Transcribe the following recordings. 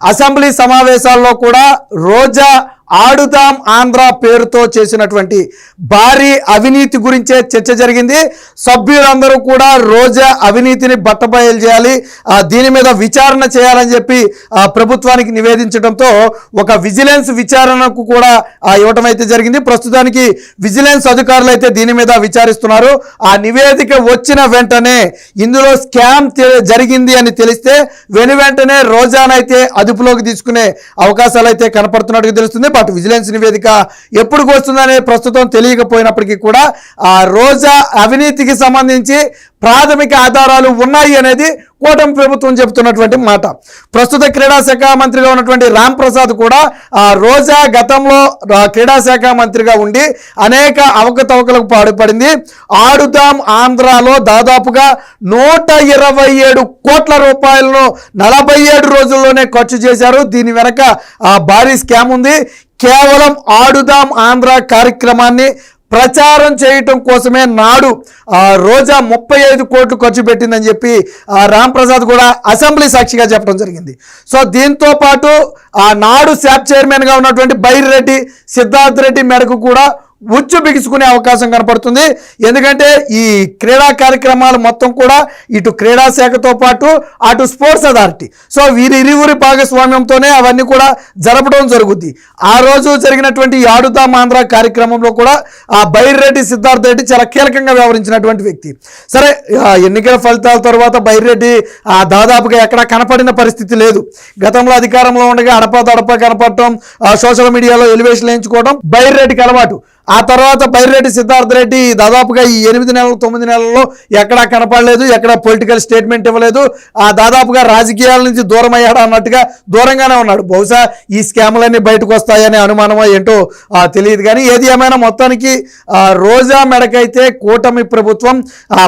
Assembly సమావేశాల్లో కూడా రోజా ఆడుదాం ఆంధ్ర పేరుతో చేసినటువంటి భారీ అవినీతి గురించే చర్చ జరిగింది. సభ్యులందరూ కూడా రోజా అవినీతిని బట్టబయలు చేయాలి దీని మీద విచారణ చేయాలని చెప్పి ప్రభుత్వానికి నివేదించడంతో ఒక విజిలెన్స్ విచారణకు కూడా ఇవ్వటం అయితే జరిగింది. ప్రస్తుతానికి విజిలెన్స్ అధికారులు అయితే దీని మీద విచారిస్తున్నారు. ఆ నివేదిక వచ్చిన వెంటనే ఇందులో స్కామ్ జరిగింది అని తెలిస్తే వెను వెంటనే రోజానైతే అదుపులోకి తీసుకునే అవకాశాలు అయితే కనపడుతున్నట్టుగా తెలుస్తుంది. బట్ విజిలెన్స్ నివేదిక ఎప్పుడు వస్తుందనే ప్రస్తుతం తెలియకపోయినప్పటికీ కూడా ఆ రోజా అవినీతికి సంబంధించి ప్రాథమిక ఆధారాలు ఉన్నాయి అనేది కూటమి ప్రభుత్వం చెబుతున్నటువంటి మాట. ప్రస్తుత క్రీడా శాఖ మంత్రిగా ఉన్నటువంటి రామ్ ప్రసాద్ కూడా ఆ రోజా గతంలో క్రీడా శాఖ మంత్రిగా ఉండి అనేక అవకతవకలకు పాడుపడింది. ఆడుదాం ఆంధ్రాలో దాదాపుగా నూట ఇరవై ఏడు కోట్ల రూపాయలను నలభై ఏడు రోజుల్లోనే ఖర్చు చేశారు. దీని వెనక ఆ, భారీ స్కామ్ ఉంది. కేవలం ఆడుదాం ఆంధ్ర కార్యక్రమాన్ని ప్రచారం చేయటం కోసమే నాడు రోజా ముప్పై ఐదు కోట్లు ఖర్చు పెట్టిందని చెప్పి ఆ రామ్ ప్రసాద్ కూడా అసెంబ్లీ సాక్షిగా చెప్పడం జరిగింది. సో దీంతో పాటు ఆ నాడు శాప్ చైర్మన్గా ఉన్నటువంటి బైరెడ్డి సిద్ధార్థ్ రెడ్డి మేరకు కూడా ఉచ్చు బిగుసుకునే అవకాశం కనపడుతుంది. ఎందుకంటే ఈ క్రీడా కార్యక్రమాలు మొత్తం కూడా ఇటు క్రీడా శాఖతో పాటు అటు స్పోర్ట్స్ అథారిటీ. సో వీరి ఇరువురి భాగస్వామ్యంతోనే అవన్నీ కూడా జరపడం జరుగుద్ది. ఆ రోజు జరిగినటువంటి ఈ ఆడుదాం ఆంధ్ర కార్యక్రమంలో కూడా ఆ బైర్రెడ్డి సిద్ధార్థ రెడ్డి చాలా కీలకంగా వ్యవహరించినటువంటి వ్యక్తి. సరే ఎన్నికల ఫలితాల తర్వాత బైర్రెడ్డి ఆ దాదాపుగా ఎక్కడ కనపడిన పరిస్థితి లేదు. గతంలో అధికారంలో ఉండగా అడప దడప కనపడటం సోషల్ మీడియాలో ఎలివేషన్ వేయించుకోవడం బైర్రెడ్డికి అలవాటు. ఆ తర్వాత పైరెడ్డి సిద్ధార్థ రెడ్డి దాదాపుగా ఈ ఎనిమిది నెలలు తొమ్మిది నెలల్లో ఎక్కడా కనపడలేదు ఎక్కడ పొలిటికల్ స్టేట్మెంట్ ఇవ్వలేదు. ఆ దాదాపుగా రాజకీయాల నుంచి దూరం అయ్యాడు అన్నట్టుగా దూరంగానే ఉన్నాడు. బహుశా ఈ స్కామ్లన్నీ బయటకు వస్తాయనే అనుమానమో ఏంటో తెలియదు. కానీ ఏది ఏమైనా మొత్తానికి రోజా మెడకైతే కూటమి ప్రభుత్వం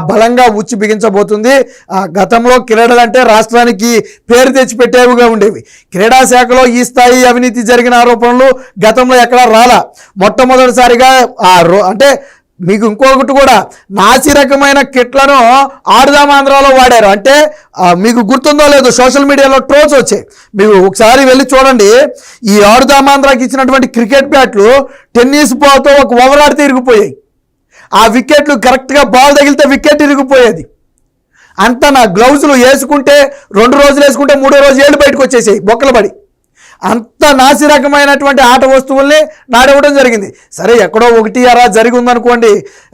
బలంగా ఉచ్చి బిగించబోతుంది. ఆ, గతంలో క్రీడలు అంటే రాష్ట్రానికి పేరు తెచ్చిపెట్టేవిగా ఉండేవి. క్రీడా శాఖలో ఈ స్థాయి అవినీతి జరిగిన ఆరోపణలు గతంలో ఎక్కడా రాలా. మొట్టమొదటిసారిగా ఆ రో అంటే మీకు ఇంకొకటి కూడా నాసి రకమైన కిట్లను ఆడుదాం ఆంధ్రాలో వాడారు. అంటే మీకు గుర్తుందో లేదో సోషల్ మీడియాలో ట్రోల్స్ వచ్చాయి. మీకు ఒకసారి వెళ్ళి చూడండి. ఈ ఆడుదాం ఆంధ్రాకి ఇచ్చినటువంటి క్రికెట్ బ్యాట్లు టెన్నిస్ బాల్తో ఒక ఓవర్ ఆడితే ఇరిగిపోయాయి ఆ వికెట్లు కరెక్ట్గా బాల్ తగిలితే వికెట్ ఇరిగిపోయేది. అంత నా గ్లౌజులు వేసుకుంటే రెండు రోజులు వేసుకుంటే మూడో రోజు ఏళ్ళు బయటకు వచ్చేసాయి బొక్కలు పడి అంత నాసిరకమైనటువంటి ఆట వస్తువుల్ని నాడివ్వడం జరిగింది. సరే ఎక్కడో ఒకటి అలా జరిగి ఉందనుకోండి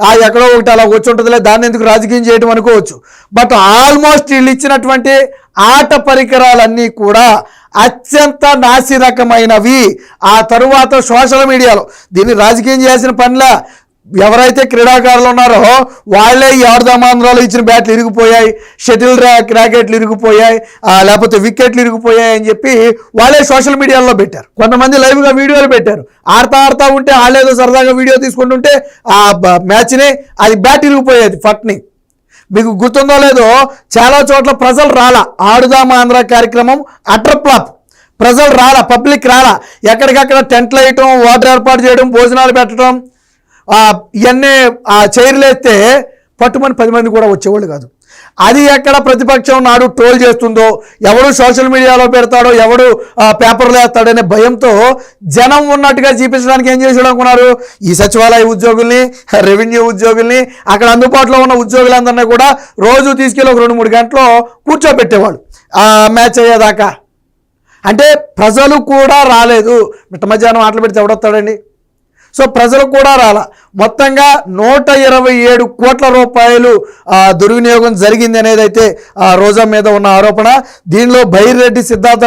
ఆ ఎక్కడో ఒకటి అలా వచ్చి ఉంటుందిలే దాన్ని ఎందుకు రాజకీయం చేయడం అనుకోవచ్చు. బట్ ఆల్మోస్ట్ వీళ్ళు ఇచ్చినటువంటి ఆట పరికరాలన్నీ కూడా అత్యంత నాసిరకమైనవి. ఆ తరువాత సోషల్ మీడియాలో దీన్ని రాజకీయం చేయాల్సిన పనిలా ఎవరైతే క్రీడాకారులు ఉన్నారో వాళ్ళే ఈ ఆడుదామాంధ్రాలో ఇచ్చిన బ్యాట్లు ఇరిగిపోయాయి షటిల్ రా ర్యాకెట్లు ఇరిగిపోయాయి లేకపోతే వికెట్లు ఇరిగిపోయాయి అని చెప్పి వాళ్ళే సోషల్ మీడియాలో పెట్టారు. కొంతమంది లైవ్గా వీడియోలు పెట్టారు. ఆడతా ఆడతా ఉంటే వాళ్ళేదో సరదాగా వీడియో తీసుకుంటుంటే ఆ మ్యాచ్ని అది బ్యాట్ ఇరిగిపోయేది ఫట్ని. మీకు గుర్తుందో లేదో చాలా చోట్ల ప్రజలు రాలా. ఆడుదాం ఆంధ్ర కార్యక్రమం అటర్ ప్రజలు రాలా పబ్లిక్ రాలా. ఎక్కడికక్కడ టెంట్లు వేయటం వాటర్ ఏర్పాటు చేయడం భోజనాలు పెట్టడం ఇవన్నీ ఆ చైర్లు వేస్తే పట్టుమని పది మంది కూడా వచ్చేవాళ్ళు కాదు. అది ఎక్కడ ప్రతిపక్షం నాడు ట్రోల్ చేస్తుందో ఎవడు సోషల్ మీడియాలో పెడతాడో ఎవడు ఆ, పేపర్లో వేస్తాడనే భయంతో జనం ఉన్నట్టుగా చూపించడానికి ఏం చేసాడు అనుకున్నారు? ఈ సచివాలయ ఉద్యోగుల్ని రెవెన్యూ ఉద్యోగుల్ని అక్కడ అందుబాటులో ఉన్న ఉద్యోగులందరినీ కూడా రోజు తీసుకెళ్ళి ఒక రెండు మూడు గంటలు కూర్చోబెట్టేవాళ్ళు. ఆ మ్యాచ్ అయ్యేదాకా. అంటే ప్రజలు కూడా రాలేదు. మిట్ట మధ్యాహ్నం ఆటలు పెడితే ఎవడొస్తాడండి? సో ప్రజలు కూడా రాల. మొత్తంగా నూట ఇరవై ఏడు కోట్ల రూపాయలు దుర్వినియోగం జరిగింది అనేది అయితే ఆ, రోజా మీద ఉన్న ఆరోపణ. దీనిలో బైరెడ్డి సిద్ధార్థ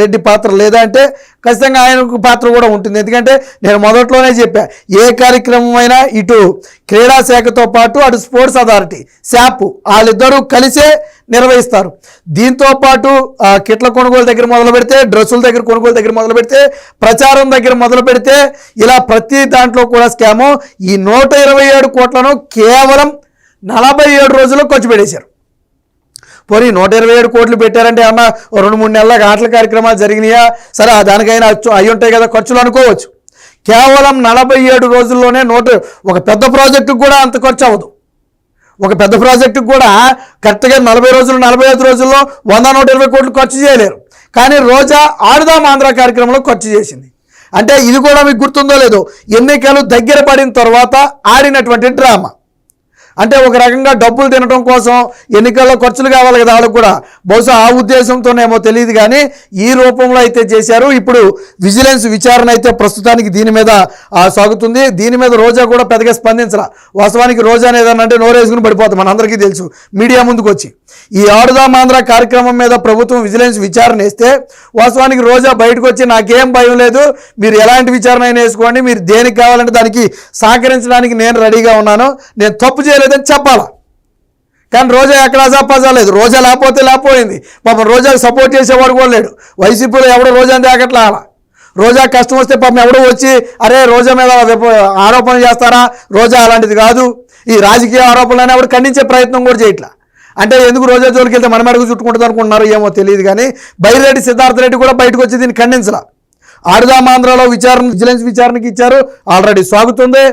రెడ్డి పాత్ర లేదా అంటే ఖచ్చితంగా ఆయనకు పాత్ర కూడా ఉంటుంది. ఎందుకంటే నేను మొదట్లోనే చెప్పా ఏ కార్యక్రమం అయినా ఇటు క్రీడా శాఖతో పాటు అటు స్పోర్ట్స్ అథారిటీ శాప్ వాళ్ళిద్దరూ కలిసే నిర్వహిస్తారు. దీంతో పాటు ఆ, కిట్ల కొనుగోలు దగ్గర మొదలు పెడితే డ్రెస్సుల దగ్గర కొనుగోలు దగ్గర మొదలు పెడితే ప్రచారం దగ్గర మొదలు పెడితే ఇలా ప్రతి దాంట్లో కూడా స్కాము. ఈ నూట ఇరవై ఏడు కోట్లను కేవలం నలభై ఏడు రోజుల్లో ఖర్చు పెట్టేశారు. పోనీ నూట ఇరవై ఏడు కోట్లు పెట్టారంటే అన్న రెండు మూడు నెలల ఆటల కార్యక్రమాలు జరిగినాయా? సరే ఆ దానికైనా అయి ఉంటాయి కదా ఖర్చులు అనుకోవచ్చు. కేవలం నలభై ఏడు రోజుల్లోనే నూట ఒక పెద్ద ప్రాజెక్టుకు కూడా అంత ఖర్చు అవ్వదు. ఒక పెద్ద ప్రాజెక్టుకు కూడా కరెక్ట్గా నలభై రోజులు నలభై ఐదు రోజుల్లో వంద నూట ఇరవై కోట్లు ఖర్చు చేయలేరు. కానీ రోజా ఆడుదాం ఆంధ్ర కార్యక్రమంలో ఖర్చు చేసింది. అంటే ఇది కూడా మీకు గుర్తుందో లేదో ఎన్నికలు దగ్గర పడిన తర్వాత ఆడినటువంటి డ్రామా. అంటే ఒక రకంగా డబ్బులు తినడం కోసం ఎన్నికల్లో ఖర్చులు కావాలి కదా వాళ్ళకు కూడా. బహుశా ఆ ఉద్దేశంతోనేమో తెలియదు కానీ ఈ రూపంలో అయితే చేశారు. ఇప్పుడు విజిలెన్స్ విచారణ అయితే ప్రస్తుతానికి దీని మీద సాగుతుంది. దీని మీద రోజా కూడా పెద్దగా స్పందించరా వాస్తవానికి రోజా ఏదన్నా అంటే నోరేసుకుని పడిపోతుంది మనందరికీ తెలుసు. మీడియా ముందుకు వచ్చి ఈ ఆడుదాం ఆంధ్ర కార్యక్రమం మీద ప్రభుత్వం విజిలెన్స్ విచారణ వేస్తే వాస్తవానికి రోజా బయటకు వచ్చి నాకేం భయం లేదు మీరు ఎలాంటి విచారణ అయినా వేసుకోండి మీరు దేనికి కావాలంటే దానికి సహకరించడానికి నేను రెడీగా ఉన్నాను నేను తప్పు చేయలేదని చెప్పాలా? కానీ రోజా ఎక్కడ అజాపజా లేదు రోజా లేకపోతే లేకపోయింది. పాపం రోజాకి సపోర్ట్ చేసేవాడు కూడా లేడు. వైసీపీలో ఎవడో రోజాని తేకట్లా అలా. రోజా కష్టం వస్తే పాపం ఎవడో వచ్చి అరే రోజా మీద ఆరోపణలు చేస్తారా? రోజా అలాంటిది కాదు. ఈ రాజకీయ ఆరోపణలు ఎవడు ఖండించే ప్రయత్నం కూడా చేయట్లా. అంటే ఎందుకు రోజా జోలికి వెళ్తే మన మెడకు చుట్టుకుంటుంది అనుకుంటున్నారు ఏమో తెలియదు కానీ బైరెడ్డి సిద్ధార్థ రెడ్డి కూడా బయటకు వచ్చి దీన్ని ఖండించలా. ఆడుదామాంధ్రలో విచారణ విజిలెన్స్ విచారణకి ఇచ్చారు. ఆల్రెడీ సాగుతుంది.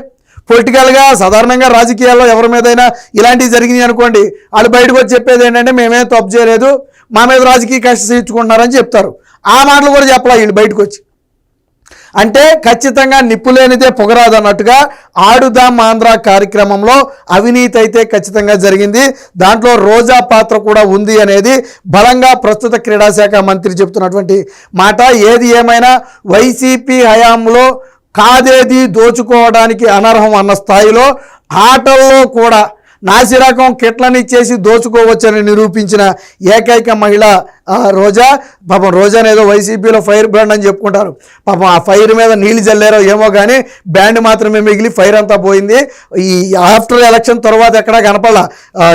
పొలిటికల్గా సాధారణంగా రాజకీయాల్లో ఎవరి మీదైనా ఇలాంటివి జరిగినాయి అనుకోండి వాళ్ళు బయటకు వచ్చి చెప్పేది ఏంటంటే మేమేం తప్పు చేయలేదు మా మీద రాజకీయ కష్ట చేయించుకుంటున్నారని చెప్తారు. ఆ మాటలు కూడా చెప్పాలి వీళ్ళు బయటకు వచ్చి. అంటే ఖచ్చితంగా నిప్పు లేనిదే పొగరాదు అన్నట్టుగా ఆడుదాం ఆంధ్ర కార్యక్రమంలో అవినీతి అయితే ఖచ్చితంగా జరిగింది. దాంట్లో రోజా పాత్ర కూడా ఉంది అనేది బలంగా ప్రస్తుత క్రీడాశాఖ మంత్రి చెప్తున్నటువంటి మాట. ఏది ఏమైనా వైసీపీ హయాంలో కాదేది దోచుకోవడానికి అనర్హం అన్న స్థాయిలో ఆటల్లో కూడా నాసిరకం కిట్లని చేసి దోచుకోవచ్చని నిరూపించిన ఏకైక మహిళ రోజా పాపం రోజా ఏదో వైసీపీలో ఫైర్ బ్రాండ్ అని చెప్పుకుంటారు. పాపం ఆ ఫైర్ మీద నీళ్ళు చల్లారో ఏమో కానీ బ్యాండ్ మాత్రమే మిగిలి ఫైర్ అంతా పోయింది. ఈ ఆఫ్టర్ ఎలక్షన్ తర్వాత ఎక్కడా కనపడాల.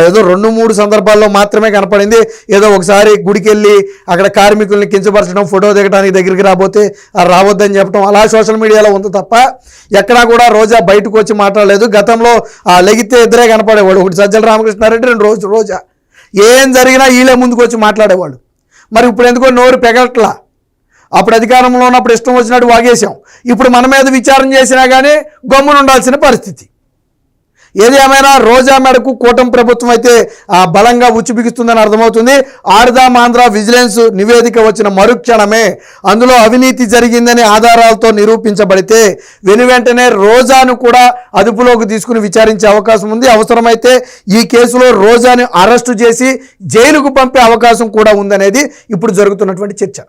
ఏదో రెండు మూడు సందర్భాల్లో మాత్రమే కనపడింది. ఏదో ఒకసారి గుడికి వెళ్ళి అక్కడ కార్మికుల్ని కించపరచడం ఫోటో దిగడానికి దగ్గరికి రాబోతే రావద్దని చెప్పడం అలా సోషల్ మీడియాలో ఉంది తప్ప ఎక్కడా కూడా రోజా బయటకు వచ్చి మాట్లాడలేదు. గతంలో ఆ లెగితే ఇద్దరే కనపడేవాడు. ఒకటి సజ్జల రామకృష్ణారెడ్డి రెండు రోజు రోజా. ఏం జరిగినా వీళ్ళే ముందుకు వచ్చి మాట్లాడేవాళ్ళు మరి ఇప్పుడు ఎందుకో నోరు పెగట్లా. అప్పుడు అధికారంలో ఉన్నప్పుడు ఇష్టం వచ్చినట్టు వాగేశాం. ఇప్పుడు మన మీద విచారం చేసినా కానీ గమ్మునుండాల్సిన పరిస్థితి. ఏది ఏమైనా రోజా మేడకు కూటమి ప్రభుత్వం అయితే బలంగా ఉచ్చుబిగిస్తుందని అర్థమవుతుంది. ఆడుదాం ఆంధ్ర విజిలెన్స్ నివేదిక వచ్చిన మరుక్షణమే అందులో అవినీతి జరిగిందని ఆధారాలతో నిరూపించబడితే వెను వెంటనే రోజాను కూడా అదుపులోకి తీసుకుని విచారించే అవకాశం ఉంది. అవసరమైతే ఈ కేసులో రోజాను అరెస్టు చేసి జైలుకు పంపే అవకాశం కూడా ఉందనేది ఇప్పుడు జరుగుతున్నటువంటి చర్చ.